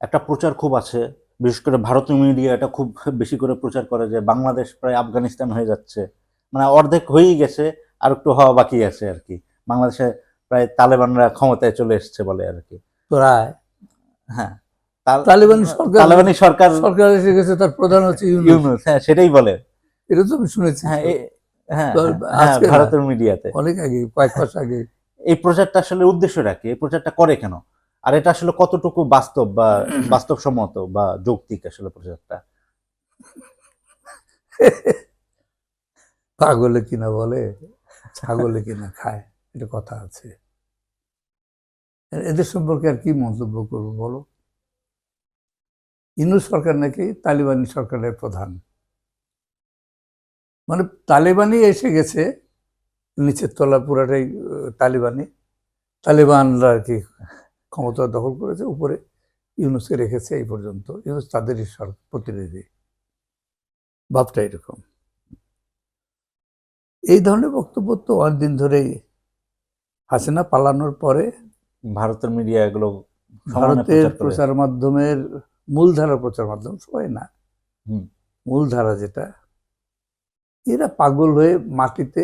একটা প্রচার খুব আছে বিশেষ করে ভারতীয় মিডিয়া এটা খুব বেশি করে প্রচার করে যে বাংলাদেশ প্রায় আফগানিস্তান হয়ে যাচ্ছে। মানে অর্ধেক হয়েই গেছে আর একটু হওয়া বাকি আছে আর কি। বাংলাদেশে প্রায় তালেবানরা ক্ষমতায় চলে এসেছে বলে আর কি। প্রায়। হ্যাঁ তাল- তালেবানি সরকার তালেবানি সরকার সরকার এসে গেছে তার প্রধান হচ্ছে ইউনুস। হ্যাঁ সেটাই বলে। এটা তো আমি শুনেছি। হ্যাঁ হ্যাঁ হ্যাঁ। ভারতের মিডিয়াতে অনেক আগে কয়েক মাস আগে। এই প্রচারটা আসলে উদ্দেশ্যটা কি? এই প্রচারটা করে কেন? আর এটা আসলে কতটুকু বাস্তব বা বাস্তবসম্মত বা যৌক্তিক আসলে প্রচারটা? পাগলে কিনা বলে? ছাগলে কিনা খায়? এটা কথা আছে। এদের সম্পর্কে আর কি মন্তব্য করব বলো? ইনু সরকার নাকি তালিবানি সরকারের প্রধান? মানে তালিবানি এসে গেছে, নিচের তলা পুরাটাই তালিবানি। তালিবানরা আর কি ক্ষমতা দখল করেছে উপরে ইউনুসকে রেখেছে এই পর্যন্ত। ইউনুস তাদেরই প্রতিনিধি। ভাবটা এরকম। এই ধরনের বক্তব্য তো অনেকদিন ধরেই হাসিনা পালানোর পরে ভারতের মিডিয়া এগুলো ভারতের প্রচার মাধ্যমের মূলধারা প্রচার মাধ্যম সবাই না। মূলধারা যেটা এরা পাগল হয়ে মাটিতে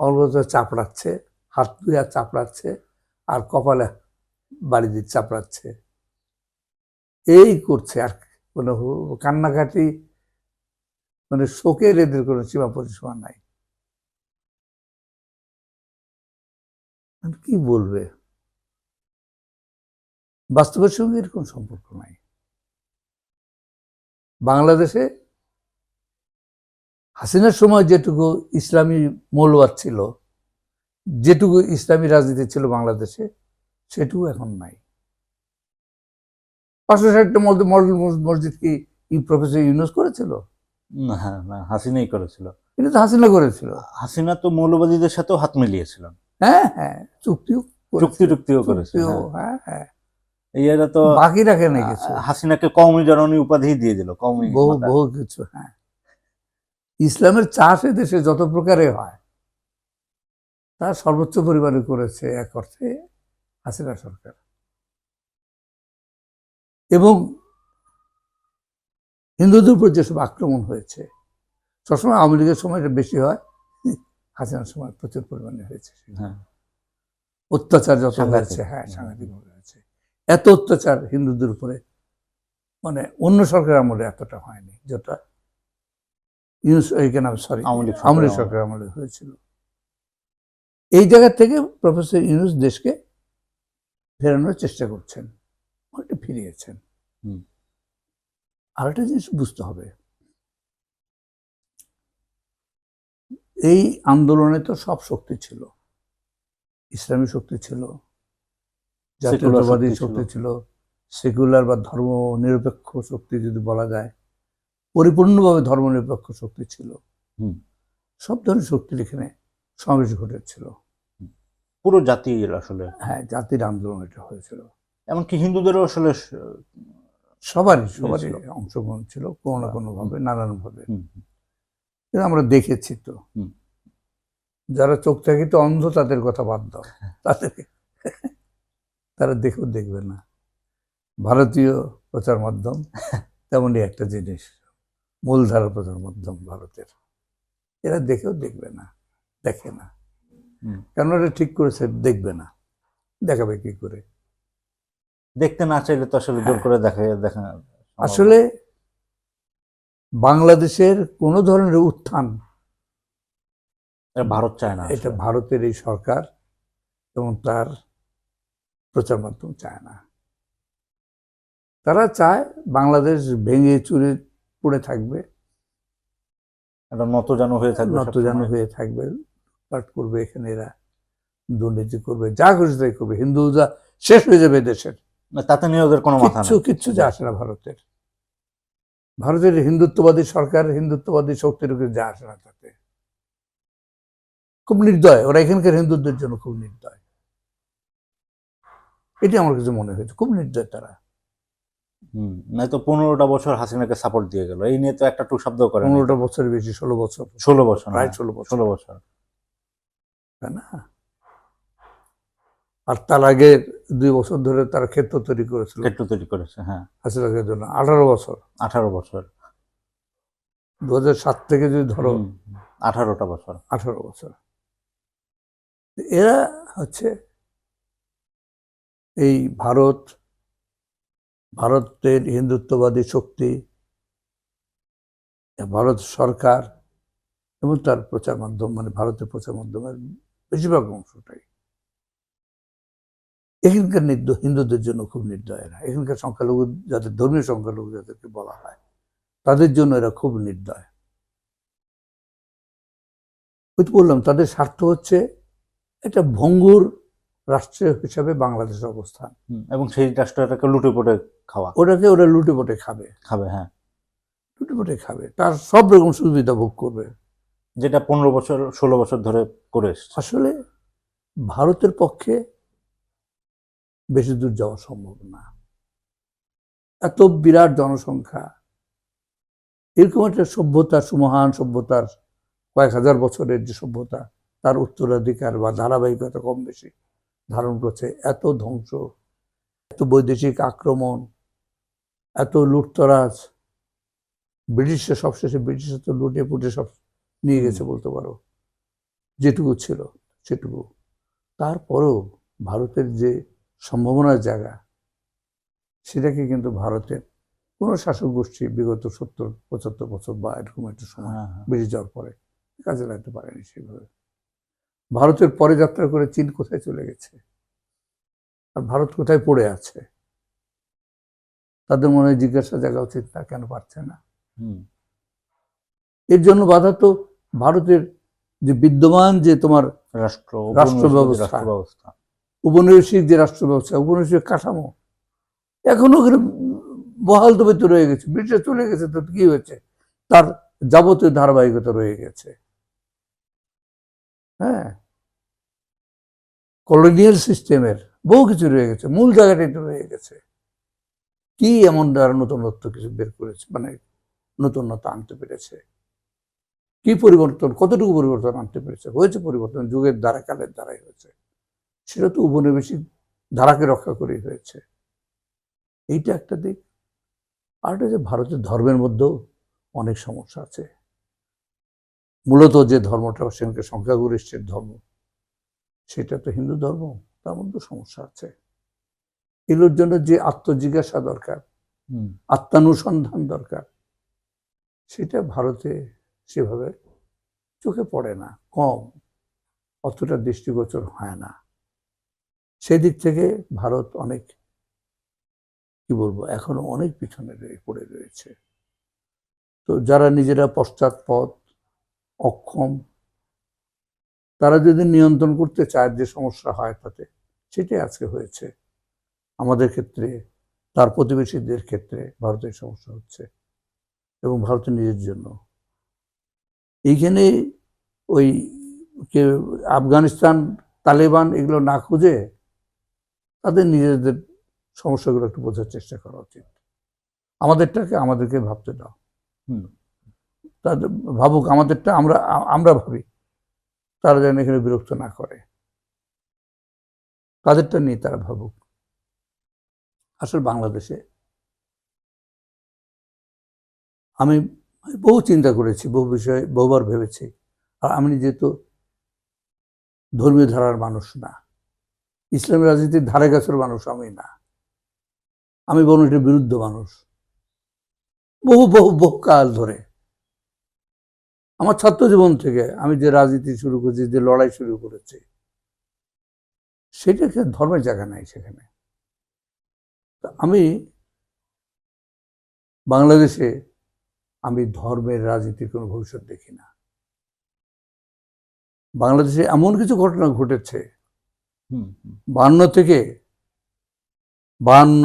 অনবরত চাপড়াচ্ছে হাত ধুয়ে চাপড়াচ্ছে আর কপালে বাড়ি দিয়ে চাপড়াচ্ছে। এই করছে আর কোনো কান্নাকাটি মানে শোকের এদের কোনো সীমা পরিসীমা নাই। কি বলবে? বাস্তবের সঙ্গে এরকম সম্পর্ক নাই। বাংলাদেশে হাসিনার সময় যেটুকু ইসলামী মৌলবাদ ছিল, যেটুকু ইসলামী রাজনীতি ছিল বাংলাদেশে সেটুকু এখন নাই। পাঁচশো ষাটটা মডেল মসজিদ কি প্রফেসর ইউনুস করেছিল? না, হ্যাঁ না হাসিনাই করেছিল। এটা তো হাসিনা করেছিল। হাসিনা তো মৌলবাদীদের সাথেও হাত মিলিয়েছিলেন। হ্যাঁ হ্যাঁ চুক্তিও চুক্তি টুক্তিও করেছিল হ্যাঁ। হ্যাঁ এরা তো বাকি রাখে না কিছু। হাসিনাকে কওমি জননী উপাধি দিয়ে দিল কওমি বহু বহু কিছু হ্যাঁ। ইসলামের চাষ দেশে যত প্রকারে হয় তার সর্বোচ্চ পরিমাণে করেছে এক অর্থে হাসিনা সরকার। এবং হিন্দুদের উপর যেসব আক্রমণ হয়েছে সবসময় আওয়ামী লীগের সময় এটা বেশি হয় হাসিনার সময় প্রচুর পরিমাণে হয়েছে হ্যাঁ। অত্যাচার যত। হয়েছে হ্যাঁ সাংঘাতিক হয়েছে। এত অত্যাচার হিন্দুদের উপরে মানে অন্য সরকার আমলে এতটা হয়নি যেটা সরি সরকার সরকার আমলে হয়েছিল। এই জায়গা থেকে প্রফেসর ইউনুস দেশকে ফেরানোর চেষ্টা করছেন অনেকটা ফিরিয়েছেন আর একটা জিনিস বুঝতে হবে এই আন্দোলনে তো সব শক্তি ছিল ইসলামী শক্তি ছিল জাতীয়তাবাদী শক্তি ছিল। সেকুলার বা ধর্ম নিরপেক্ষ শক্তি যদি বলা যায় পরিপূর্ণভাবে ধর্মনিরপেক্ষ শক্তি ছিল হুম। সব ধরনের শক্তির এখানে সমাবেশ ঘটেছিল পুরো জাতি আসলে। হ্যাঁ জাতির আন্দোলন এটা হয়েছিল। এমনকি হিন্দুদেরও আসলে সবারই সবারই। অংশগ্রহণ ছিল কোনো না কোনো ভাবে নানান ভাবে কিন্তু আমরা দেখেছি তো। যারা চোখ থেকে তো অন্ধ তাদের কথা বাদ দাও। তাদের তারা দেখেও দেখবে না। ভারতীয় প্রচার মাধ্যম তেমনই একটা জিনিস। মূলধারা প্রচার মাধ্যম ভারতের। এরা দেখেও দেখবে না দেখে না। কেন এটা ঠিক করেছে দেখবে না। দেখাবে কি করে? দেখতে না চাইলে তো আসলে জোর হ্যাঁ। করে দেখা দেখা আসলে বাংলাদেশের কোনো ধরনের উত্থান ভারত চায় না এটা ভারতের এই সরকার এবং তার প্রচার মাধ্যম চায় না। তারা চায় বাংলাদেশ ভেঙে চুরে পড়ে থাকবে। একটা নতজানু হয়ে থাকবে নতজানু। হয়ে থাকবে। পাঠ করবে এখানে এরা দুর্নীতি করবে যা খুশি তাই করবে। হিন্দুরা শেষ হয়ে যাবে দেশের। তাতে নিয়ে ওদের কোনো মাথা কিচ্ছু কিচ্ছু যা আসে না ভারতের। ভারতের হিন্দুত্ববাদী সরকার হিন্দুত্ববাদী শক্তির উপরে যা আসে না তাতে। খুব নির্দয় ওরা এখানকার হিন্দুদের জন্য খুব নির্দয়। এটি আমার কাছে মনে হয়েছে খুব নির্দয় তারা। হুম নয়তো পনেরোটা বছর হাসিনাকে সাপোর্ট দিয়ে গেল। এই নিয়ে তো একটা টু শব্দ করে পনেরোটা বছরের বেশি ষোলো বছর। ষোলো বছর প্রায় হ্যাঁ, ষোলো বছর। ষোলো বছর। তাই না? আর তার আগে দুই বছর ধরে তার ক্ষেত্র তৈরি করেছিল। ক্ষেত্র তৈরি করেছে হ্যাঁ। হাসিনাকের জন্য। আঠারো বছর। আঠারো বছর। দু সাত থেকে যদি ধরো। আঠারোটা বছর। আঠারো বছর। এরা হচ্ছে এই ভারত ভারতের হিন্দুত্ববাদী শক্তি ভারত সরকার এবং তার প্রচার মাধ্যম মানে ভারতের প্রচার মাধ্যমের বেশিরভাগ অংশটাই। এখানকার হিন্দুদের জন্য খুব নির্দয় এরা। এখানকার সংখ্যালঘু যাদের ধর্মীয় সংখ্যালঘু যাদেরকে বলা হয় তাদের জন্য এরা খুব নির্দয়। ওই তো বললাম তাদের স্বার্থ হচ্ছে একটা ভঙ্গুর রাষ্ট্র হিসাবে বাংলাদেশের অবস্থান। এবং সেই রাষ্ট্রটাকে লুটে পটে খাওয়া। ওটাকে ওরা লুটে পটে খাবে। খাবে হ্যাঁ। লুটে পটে খাবে। তার সব রকম সুবিধা ভোগ করবে। যেটা পনেরো বছর, ষোলো বছর ধরে করে আসলে ভারতের পক্ষে বেশি দূর যাওয়া সম্ভব না। এত বিরাট জনসংখ্যা, এরকম একটা সভ্যতা, সুমহান সভ্যতার কয়েক হাজার বছরের যে সভ্যতা, তার উত্তরাধিকার বা ধারাবাহিকতা কম বেশি ধারণ করছে। এত ধ্বংস, এত বৈদেশিক আক্রমণ, এত লুটতরাজ, ব্রিটিশরা সবশেষে ব্রিটিশরা তো লুটে পুটে সব নিয়ে গেছে বলতে পারো। যেটুকু ছিল সেটুকু। তারপরেও ভারতের যে সম্ভাবনার জায়গা সেটাকে কিন্তু ভারতের কোনো শাসক গোষ্ঠী বিগত সত্তর পঁচাত্তর বছর বা এরকম একটা সময় হ্যাঁ, হ্যাঁ। বেড়ে যাওয়ার পরে কাজে লাগতে পারেনি সেভাবে ভারতের পরে যাত্রা করে চীন কোথায় চলে গেছে? আর ভারত কোথায় পড়ে আছে? তাদের মনে হয় জিজ্ঞাসা জায়গা উচিত তা কেন পারছে না? হুম, এর জন্য বাধা তো ভারতের যে বিদ্যমান যে তোমার রাষ্ট্র রাষ্ট্র ব্যবস্থা। ব্যবস্থা উপনিবেশিক যে রাষ্ট্র ব্যবস্থা উপনিবেশিক কাঠামো এখনও ওখানে বহাল তবে তো রয়ে গেছে ব্রিটিশ চলে গেছে তো কি হয়েছে? তার যাবতীয় ধারাবাহিকতা রয়ে গেছে। হ্যাঁ। কলোনিয়াল সিস্টেমের বহু কিছু রয়ে গেছে মূল জায়গাটাই তো রয়ে গেছে। কি এমন দ্বারা নতুনত্ব কিছু বের করেছে মানে নতুনত্ব আনতে পেরেছে? কি পরিবর্তন? কতটুকু পরিবর্তন আনতে পেরেছে? হয়েছে পরিবর্তন যুগের দ্বারা কালের দ্বারাই হয়েছে। সেটা তো উপনিবেশিক ধারাকে রক্ষা করেই হয়েছে। এইটা একটা দিক। আর একটা যে ভারতের ধর্মের মধ্যেও অনেক সমস্যা আছে। মূলত যে ধর্মটা সেখানকার সংখ্যাগরিষ্ঠের ধর্ম সেটা তো হিন্দু ধর্ম তার মধ্যে সমস্যা আছে। এগুলোর জন্য যে আত্মজিজ্ঞাসা দরকার আত্মানুসন্ধান দরকার সেটা ভারতে সেভাবে চোখে পড়ে না, কম। অতটা দৃষ্টিগোচর হয় না। সেদিক থেকে ভারত অনেক, কি বলব, এখনও অনেক পিছনে পড়ে রয়েছে। তো যারা নিজেরা পশ্চাৎপদ, অক্ষম, তারা যদি নিয়ন্ত্রণ করতে চায় যে সমস্যা হয় তাতে সেটাই আজকে হয়েছে। আমাদের ক্ষেত্রে, তার প্রতিবেশীদের ক্ষেত্রে ভারতের সমস্যা হচ্ছে এবং ভারতের নিজের জন্য। এইখানে ওই কে আফগানিস্তান তালেবান এগুলো না খুঁজে তাদের নিজেদের সমস্যাগুলো একটু বোঝার চেষ্টা করা উচিত। আমাদেরটাকে আমাদেরকে ভাবতে দাও। তাদের ভাবুক আমাদেরটা আমরা আমরা ভাবি তারা যেন এখানে বিরক্ত না করে। তাদেরটা নিয়ে তারা ভাবুক। আসলে বাংলাদেশে আমি বহু চিন্তা করেছি, বহু বিষয়ে বহুবার ভেবেছি। আর আমি যেহেতু ধর্মীয় ধারার মানুষ না, ইসলামী রাজনীতির ধারে গাছের মানুষ আমি না। আমি বলুন এটার বিরুদ্ধ মানুষ। বহু বহু বহু কাল ধরে আমার ছাত্র জীবন থেকে আমি যে রাজনীতি শুরু করেছি, যে লড়াই শুরু করেছি সেটাকে ধর্মের জায়গা নাই সেখানে। আমি বাংলাদেশে আমি ধর্মের রাজনীতির কোনো ভবিষ্যৎ দেখি না। বাংলাদেশে এমন কিছু ঘটনা ঘটেছে। বান্ন থেকে বান্ন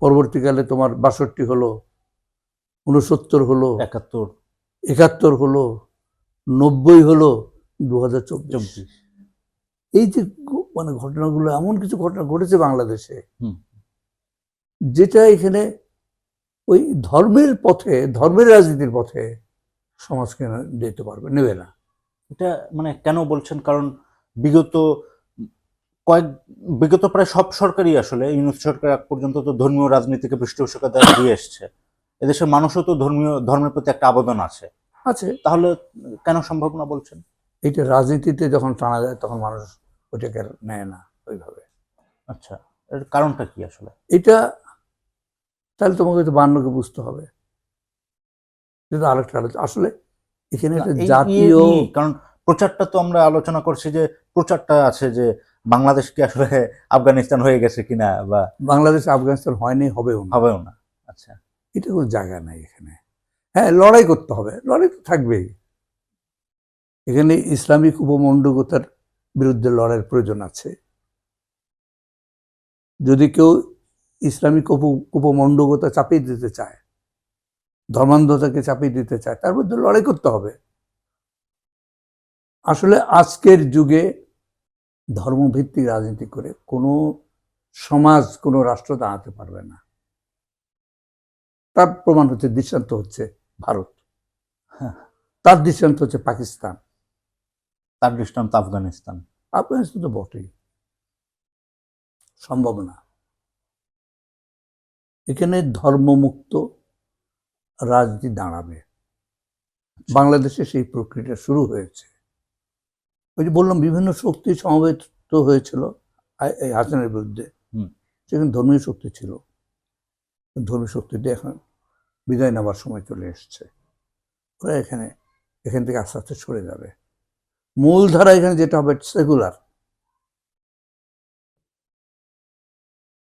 পরবর্তীকালে তোমার বাষট্টি হলো উনসত্তর হলো একাত্তর। একাত্তর হলো নব্বই হলো দু হাজার এই যে মানে ঘটনাগুলো এমন কিছু ঘটনা ঘটেছে বাংলাদেশে হুম। যেটা এখানে ওই ধর্মের পথে ধর্মের রাজনীতির পথে সমাজকে যেতে পারবে? নেবে না। এটা মানে কেন বলছেন? কারণ বিগত কয়েক বিগত প্রায় সব সরকারই আসলে ইউনুস সরকার এক পর্যন্ত তো ধর্মীয় রাজনীতিকে পৃষ্ঠপোষকতা দিয়ে এসছে। এদেশের মানুষও তো ধর্মীয় ধর্মের প্রতি একটা আবেদন আছে। আছে। তাহলে কেন সম্ভব না বলছেন? এটা রাজনীতিতে যখন টানা যায় তখন মানুষ ওইটাকে নেয় না ওইভাবে। আচ্ছা এর কারণটা কি আসলে? এটা তাহলে তোমাকে তো বান্নকে বুঝতে হবে। এটা আরেকটা আলোচনা আসলে এখানে একটা জাতীয় কারণ প্রচারটা তো আমরা আলোচনা করছি যে প্রচারটা আছে যে বাংলাদেশ কি আসলে আফগানিস্তান হয়ে গেছে কিনা বা বাংলাদেশ আফগানিস্তান হয়নি হবেও না। হবেও না আচ্ছা। এটা কোনো জায়গা নাই এখানে। হ্যাঁ লড়াই করতে হবে লড়াই তো থাকবেই। এখানে ইসলামিক উপমণ্ডকতার বিরুদ্ধে লড়াইয়ের প্রয়োজন আছে। যদি কেউ ইসলামিক উপ উপমণ্ডকতা চাপিয়ে দিতে চায়। ধর্মান্ধতাকে চাপিয়ে দিতে চায়। তার বিরুদ্ধে লড়াই করতে হবে। আসলে আজকের যুগে ধর্মভিত্তিক রাজনীতি করে কোনো সমাজ কোনো রাষ্ট্র দাঁড়াতে পারবে না। তার প্রমাণ হচ্ছে দৃষ্টান্ত হচ্ছে ভারত। হ্যাঁ। তার দৃষ্টান্ত হচ্ছে পাকিস্তান। তার দৃষ্টান্ত আফগানিস্তান। আফগানিস্তান তো বটেই। সম্ভব না। এখানে ধর্মমুক্ত রাজনীতি দাঁড়াবে। বাংলাদেশে সেই প্রক্রিয়াটা শুরু হয়েছে। ওই যে বললাম বিভিন্ন শক্তি সমবেত হয়েছিল এই হাসানের বিরুদ্ধে। হুম। সেখানে ধর্মীয় শক্তি ছিল। ধর্মীয় শক্তিটি এখন বিদায় নেওয়ার সময় চলে এসছে। ওরা এখানে এখান থেকে আস্তে আস্তে সরে যাবে। মূল ধারা এখানে যেটা হবে সেকুলার।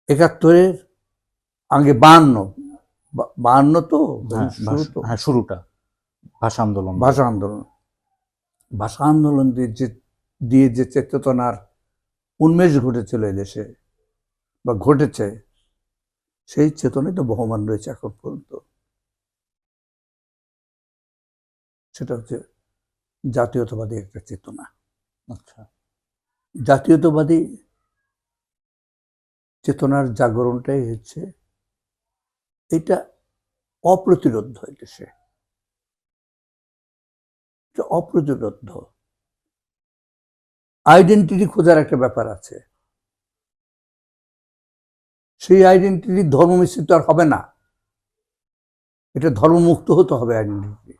একাত্তরের আগে বাহান্ন বাহান্ন তো হ্যাঁ, তো। হ্যাঁ শুরুটা। ভাষা আন্দোলন। ভাষা আন্দোলন। ভাষা আন্দোলন দিয়ে যে দিয়ে যে চেতনার উন্মেষ ঘটেছিল দেশে বা ঘটেছে সেই চেতনাই তো বহমান রয়েছে এখন পর্যন্ত। সেটা হচ্ছে জাতীয়তাবাদী একটা চেতনা। আচ্ছা। জাতীয়তাবাদী চেতনার জাগরণটাই হচ্ছে এটা অপ্রতিরোধ এটা অপ্রতিরোধ আইডেন্টিটি খোঁজার একটা ব্যাপার আছে। সেই আইডেন্টিটি ধর্ম মিশ্রিত আর হবে না। এটা ধর্মমুক্ত হতে হবে আইডেন্টিটি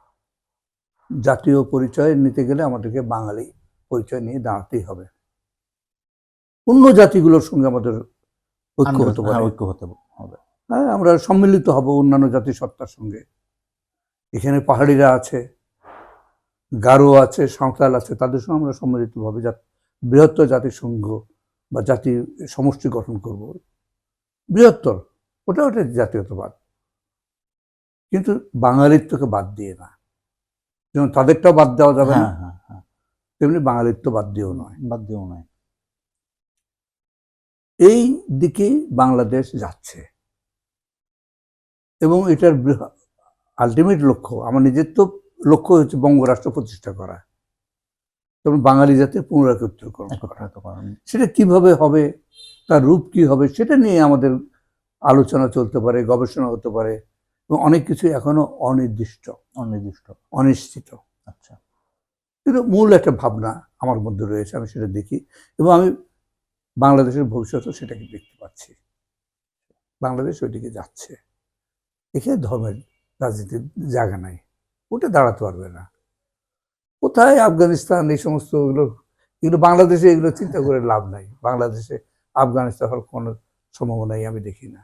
জাতীয় পরিচয় নিতে গেলে আমাদেরকে বাঙালি পরিচয় নিয়ে দাঁড়াতেই হবে। অন্য জাতিগুলোর সঙ্গে আমাদের ঐক্য হতে হ্যাঁ, পারে ঐক্য হতে হবে। হ্যাঁ আমরা সম্মিলিত হব অন্যান্য জাতিসত্তার সঙ্গে। এখানে পাহাড়িরা আছে গারো আছে সাঁওতাল আছে তাদের সঙ্গে আমরা সম্মিলিতভাবে জাত- বৃহত্তর জাতিসংঘ বা জাতি সমষ্টি গঠন করব। বৃহত্তর ওটা ওটা জাতীয়তাবাদ। কিন্তু বাঙালিত্বকে বাদ দিয়ে না। যেমন তাদেরটাও বাদ দেওয়া যাবে না। হ্যাঁ হ্যাঁ হ্যাঁ। তেমনি বাঙালিত্ব বাদ দিয়েও নয়। বাদ দিয়েও নয়। এই দিকে বাংলাদেশ যাচ্ছে। এবং এটার আলটিমেট লক্ষ্য আমার নিজের তো লক্ষ্য হচ্ছে বঙ্গরাষ্ট্র প্রতিষ্ঠা করা। এবং বাঙালি জাতির পুনরাকৃতকরণ করা। সেটা কীভাবে হবে তার রূপ কি হবে সেটা নিয়ে আমাদের আলোচনা চলতে পারে গবেষণা হতে পারে এবং অনেক কিছু এখনও অনির্দিষ্ট। অনির্দিষ্ট। অনিশ্চিত। আচ্ছা। কিন্তু মূল একটা ভাবনা আমার মধ্যে রয়েছে আমি সেটা দেখি এবং আমি বাংলাদেশের ভবিষ্যৎও সেটাকে দেখতে পাচ্ছি। বাংলাদেশ ওইদিকে যাচ্ছে। এখানে ধর্মের রাজনীতির জায়গা নাই। ওটা দাঁড়াতে পারবে না। কোথায় আফগানিস্তান এই সমস্ত এগুলো এগুলো বাংলাদেশে এগুলো চিন্তা করে লাভ নাই। বাংলাদেশে আফগানিস্তান হওয়ার কোনো সম্ভাবনাই আমি দেখি না।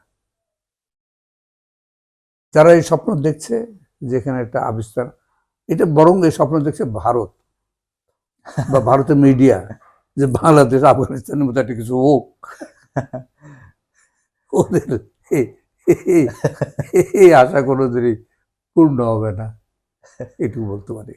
যারা এই স্বপ্ন দেখছে যেখানে একটা আবিষ্কার, এটা বরং এই স্বপ্ন দেখছে ভারত বা ভারতের মিডিয়া যে বাংলাদেশ আফগানিস্তানের মতো একটা কিছু হোক। ওদের এই আশা কোনোদিনই পূর্ণ হবে না। এটুকু বলতে পারি।